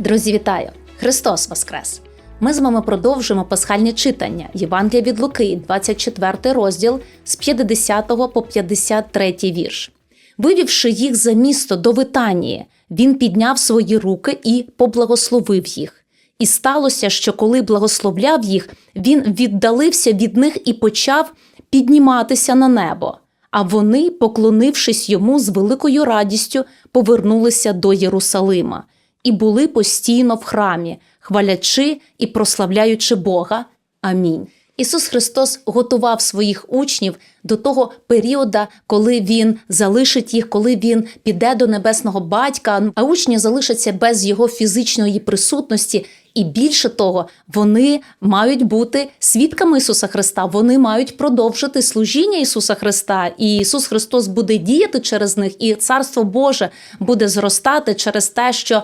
Друзі, вітаю! Христос Воскрес! Ми з вами продовжуємо пасхальні читання Євангелія від Луки, 24 розділ з 50 по 53 вірш. Вивівши їх за місто до Витанії, він підняв свої руки і поблагословив їх. І сталося, що коли благословляв їх, він віддалився від них і почав підніматися на небо. А вони, поклонившись йому з великою радістю, повернулися до Єрусалима і були постійно в храмі, хвалячи і прославляючи Бога. Амінь. Ісус Христос готував своїх учнів до того періоду, коли Він залишить їх, коли Він піде до небесного батька, а учні залишаться без його фізичної присутності. І більше того, вони мають бути свідками Ісуса Христа. Вони мають продовжити служіння Ісуса Христа. І Ісус Христос буде діяти через них, і Царство Боже буде зростати через те, що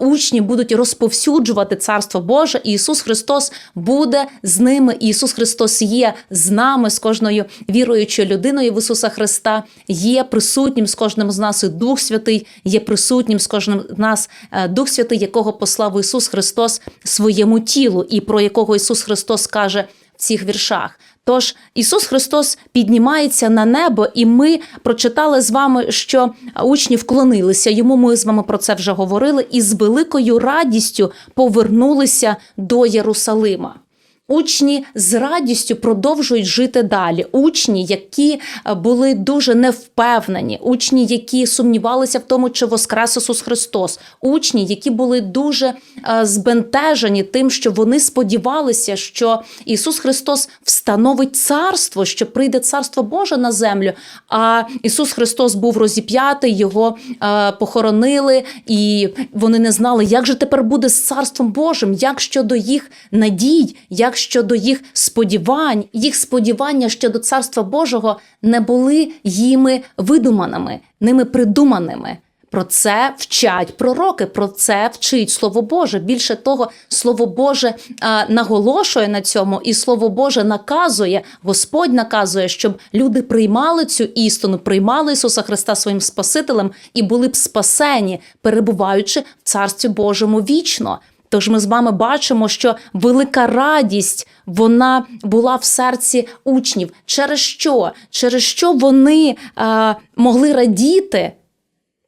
учні будуть розповсюджувати Царство Боже. І Ісус Христос буде з ними. І Ісус Христос є з нами, з кожною віруючою людиною в Ісуса Христа, є присутнім з кожним з нас і Дух Святий, є присутнім з кожним з нас е, Дух Святий, якого послав Ісус Христос своєму тілу, і про якого Ісус Христос каже в цих віршах. Тож Ісус Христос піднімається на небо, і ми прочитали з вами, що учні вклонилися йому. Ми з вами про це вже говорили, і з великою радістю повернулися до Єрусалима. Учні з радістю продовжують жити далі. Учні, які е, були дуже невпевнені, учні, які сумнівалися в тому, чи воскрес Ісус Христос, учні, які були дуже е, збентежені тим, що вони сподівалися, що Ісус Христос встановить царство, що прийде царство Боже на землю. А Ісус Христос був розіп'ятий, його е, похоронили, і вони не знали, як же тепер буде з царством Божим, як щодо їх надій, як щодо їх сподівань, їх сподівання щодо царства Божого не були їми видуманими, ними придуманими. Про це вчать пророки, про це вчить Слово Боже. Більше того, Слово Боже а, наголошує на цьому, і Слово Боже наказує, Господь наказує, щоб люди приймали цю істину, приймали Ісуса Христа своїм Спасителем і були б спасені, перебуваючи в Царстві Божому вічно. Тож ми з вами бачимо, що велика радість вона була в серці учнів. Через що? Через що вони е, могли радіти,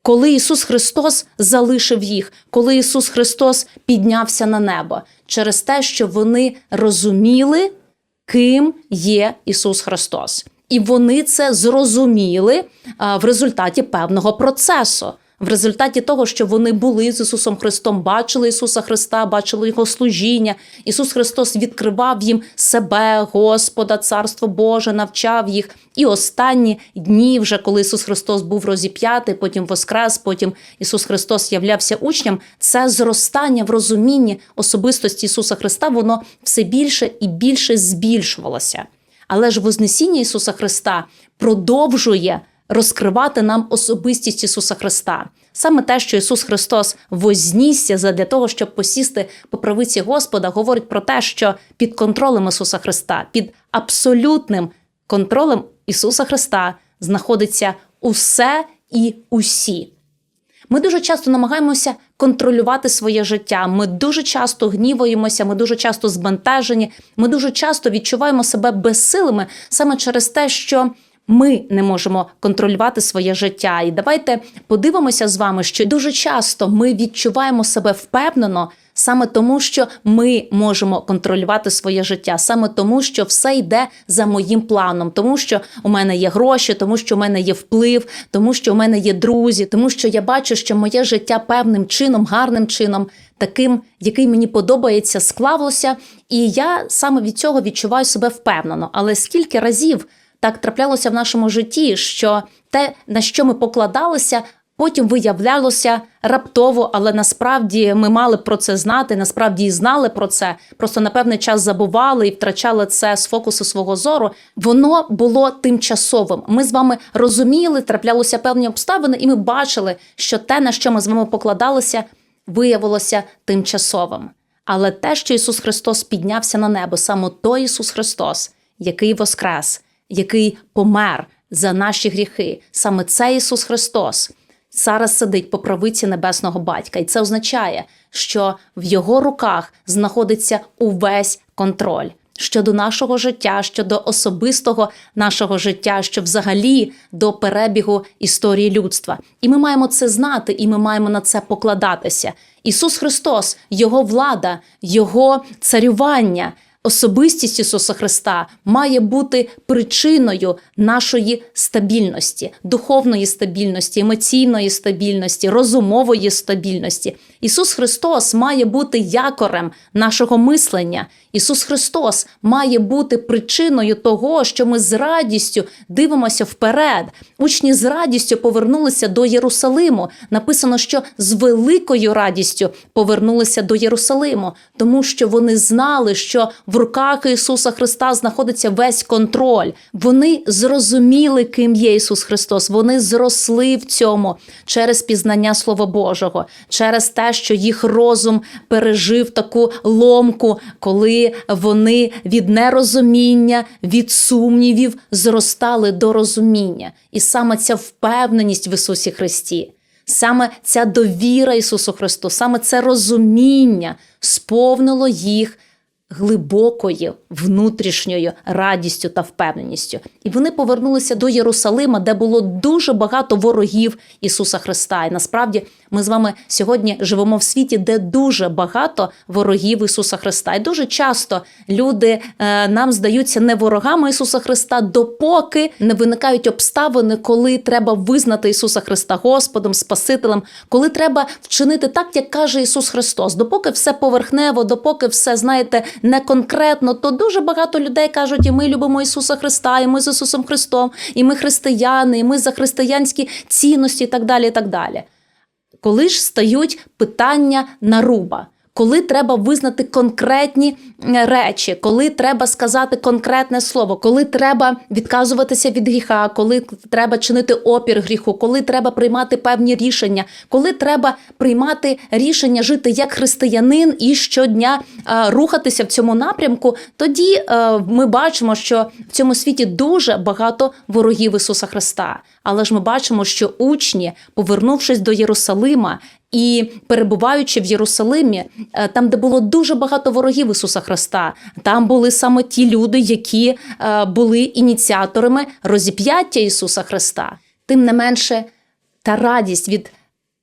коли Ісус Христос залишив їх, коли Ісус Христос піднявся на небо? Через те, що вони розуміли, ким є Ісус Христос. І вони це зрозуміли е, в результаті певного процесу в результаті того, що вони були з Ісусом Христом, бачили Ісуса Христа, бачили Його служіння. Ісус Христос відкривав їм себе, Господа, Царство Боже, навчав їх. І останні дні, вже коли Ісус Христос був розіп'ятий, потім воскрес, потім Ісус Христос являвся учням. Це зростання в розумінні особистості Ісуса Христа, воно все більше і більше збільшувалося. Але ж Вознесіння Ісуса Христа продовжує розкривати нам особистість Ісуса Христа. Саме те, що Ісус Христос вознісся задля того, щоб посісти по правиці Господа, говорить про те, що під контролем Ісуса Христа, під абсолютним контролем Ісуса Христа знаходиться усе і усі. Ми дуже часто намагаємося контролювати своє життя. Ми дуже часто гніваємося, ми дуже часто збентежені, ми дуже часто відчуваємо себе безсилими саме через те, що ми не можемо контролювати своє життя. І давайте подивимося з вами, що дуже часто ми відчуваємо себе впевнено. Саме тому, що ми можемо контролювати своє життя, саме тому, що все йде за моїм планом, тому що у мене є гроші, тому що у мене є вплив, тому що у мене є друзі, тому що я бачу, що моє життя певним чином, гарним чином, таким, який мені подобається, склалося, і я саме від цього відчуваю себе впевнено. Але скільки разів так траплялося в нашому житті, що те, на що ми покладалися, потім виявлялося раптово, але насправді ми мали про це знати, насправді і знали про це. Просто на певний час забували і втрачали це з фокусу свого зору. Воно було тимчасовим. Ми з вами розуміли, траплялося певні обставини, і ми бачили, що те, на що ми з вами покладалися, виявилося тимчасовим. Але те, що Ісус Христос піднявся на небо, саме той Ісус Христос, який воскрес який помер за наші гріхи. Саме це Ісус Христос. зараз сидить по правиці небесного батька, і це означає, що в його руках знаходиться увесь контроль. Щодо нашого життя, щодо особистого нашого життя, що взагалі до перебігу історії людства. І ми маємо це знати, і ми маємо на це покладатися. Ісус Христос, Його влада, Його царювання, особистість Ісуса Христа має бути причиною нашої стабільності, духовної стабільності, емоційної стабільності, розумової стабільності. Ісус Христос має бути якорем нашого мислення. Ісус Христос має бути причиною того, що ми з радістю дивимося вперед. Учні з радістю повернулися до Єрусалиму. Написано, що з великою радістю повернулися до Єрусалиму, тому що вони знали, що в руках Ісуса Христа знаходиться весь контроль. Вони зрозуміли, ким є Ісус Христос. Вони зросли в цьому через пізнання Слова Божого, через те, що їх розум пережив таку ломку, коли вони від нерозуміння, від сумнівів зростали до розуміння. І саме ця впевненість в Ісусі Христі. Саме ця довіра Ісусу Христу, саме це розуміння сповнило їх глибокою внутрішньою радістю та впевненістю. І вони повернулися до Єрусалима, де було дуже багато ворогів Ісуса Христа. І насправді ми з вами сьогодні живемо в світі, де дуже багато ворогів Ісуса Христа. І дуже часто люди е, нам здаються не ворогами Ісуса Христа, допоки не виникають обставини, коли треба визнати Ісуса Христа Господом, Спасителем, коли треба вчинити так, як каже Ісус Христос. Допоки все поверхнево, допоки все знаєте не конкретно, то дуже багато людей кажуть, і ми любимо Ісуса Христа, і ми з Ісусом Христом, і ми християни, і ми за християнські цінності, і так далі. і так далі. Коли ж стають питання наруба, коли треба визнати конкретні речі, коли треба сказати конкретне слово, коли треба відказуватися від гріха, коли треба чинити опір гріху, коли треба приймати певні рішення, коли треба приймати рішення жити як християнин і щодня рухатися в цьому напрямку, тоді е, ми бачимо, що в цьому світі дуже багато ворогів Ісуса Христа. Але ж ми бачимо, що учні, повернувшись до Єрусалима, і перебуваючи в Єрусалимі, е, там, де було дуже багато ворогів Ісуса Христа, там були саме ті люди, які е, були ініціаторами розіп'яття Ісуса Христа. Тим не менше, та радість від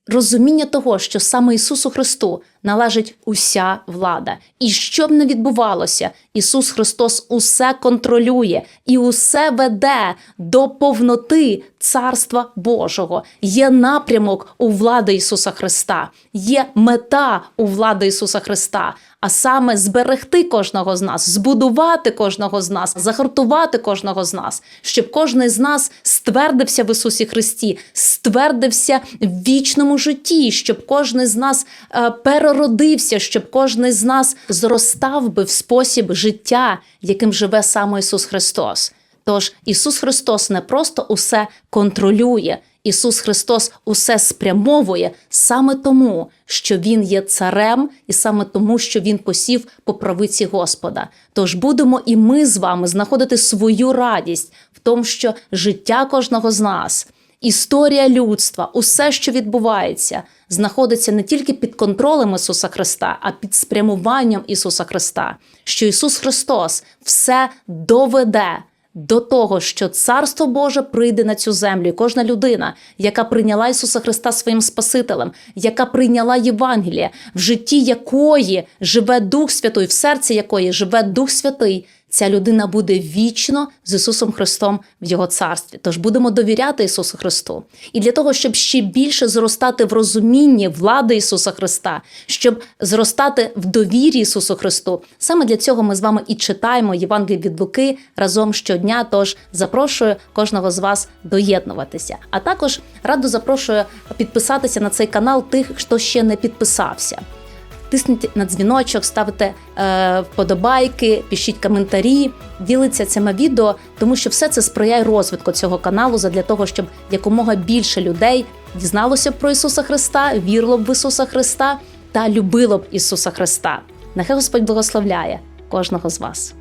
розуміння того, що саме Ісусу Христу належить уся влада. І що б не відбувалося, Ісус Христос усе контролює і усе веде до повноти Царства Божого. Є напрямок у влади Ісуса Христа, є мета у влади Ісуса Христа. А саме зберегти кожного з нас, збудувати кожного з нас, загартувати кожного з нас, щоб кожен з нас ствердився в Ісусі Христі, ствердився в вічному житті, щоб кожен з нас е, переродився, щоб кожен з нас зростав би в спосіб життя, яким живе саме Ісус Христос. Тож Ісус Христос не просто усе контролює. Ісус Христос усе спрямовує саме тому, що Він є царем, і саме тому, що Він посів по правиці Господа. Тож будемо і ми з вами знаходити свою радість в тому, що життя кожного з нас, історія людства, усе, що відбувається, знаходиться не тільки під контролем Ісуса Христа, а під спрямуванням Ісуса Христа, що Ісус Христос все доведе до того, що Царство Боже прийде на цю землю, і кожна людина, яка прийняла Ісуса Христа своїм Спасителем, яка прийняла Євангеліє, в житті якої живе Дух Святий, в серці якої живе Дух Святий. Ця людина буде вічно з Ісусом Христом в Його царстві. Тож будемо довіряти Ісусу Христу. І для того, щоб ще більше зростати в розумінні влади Ісуса Христа, щоб зростати в довірі Ісусу Христу, саме для цього ми з вами і читаємо Євангеліє від Луки разом щодня. Тож запрошую кожного з вас доєднуватися. А також радо запрошую підписатися на цей канал тих, хто ще не підписався. Тисніть на дзвіночок, ставте е, вподобайки, пишіть коментарі, ділиться цими відео, тому що все це сприяє розвитку цього каналу для того, щоб якомога більше людей дізналося про Ісуса Христа, вірило б в Ісуса Христа та любило б Ісуса Христа. Нехай Господь благословляє кожного з вас.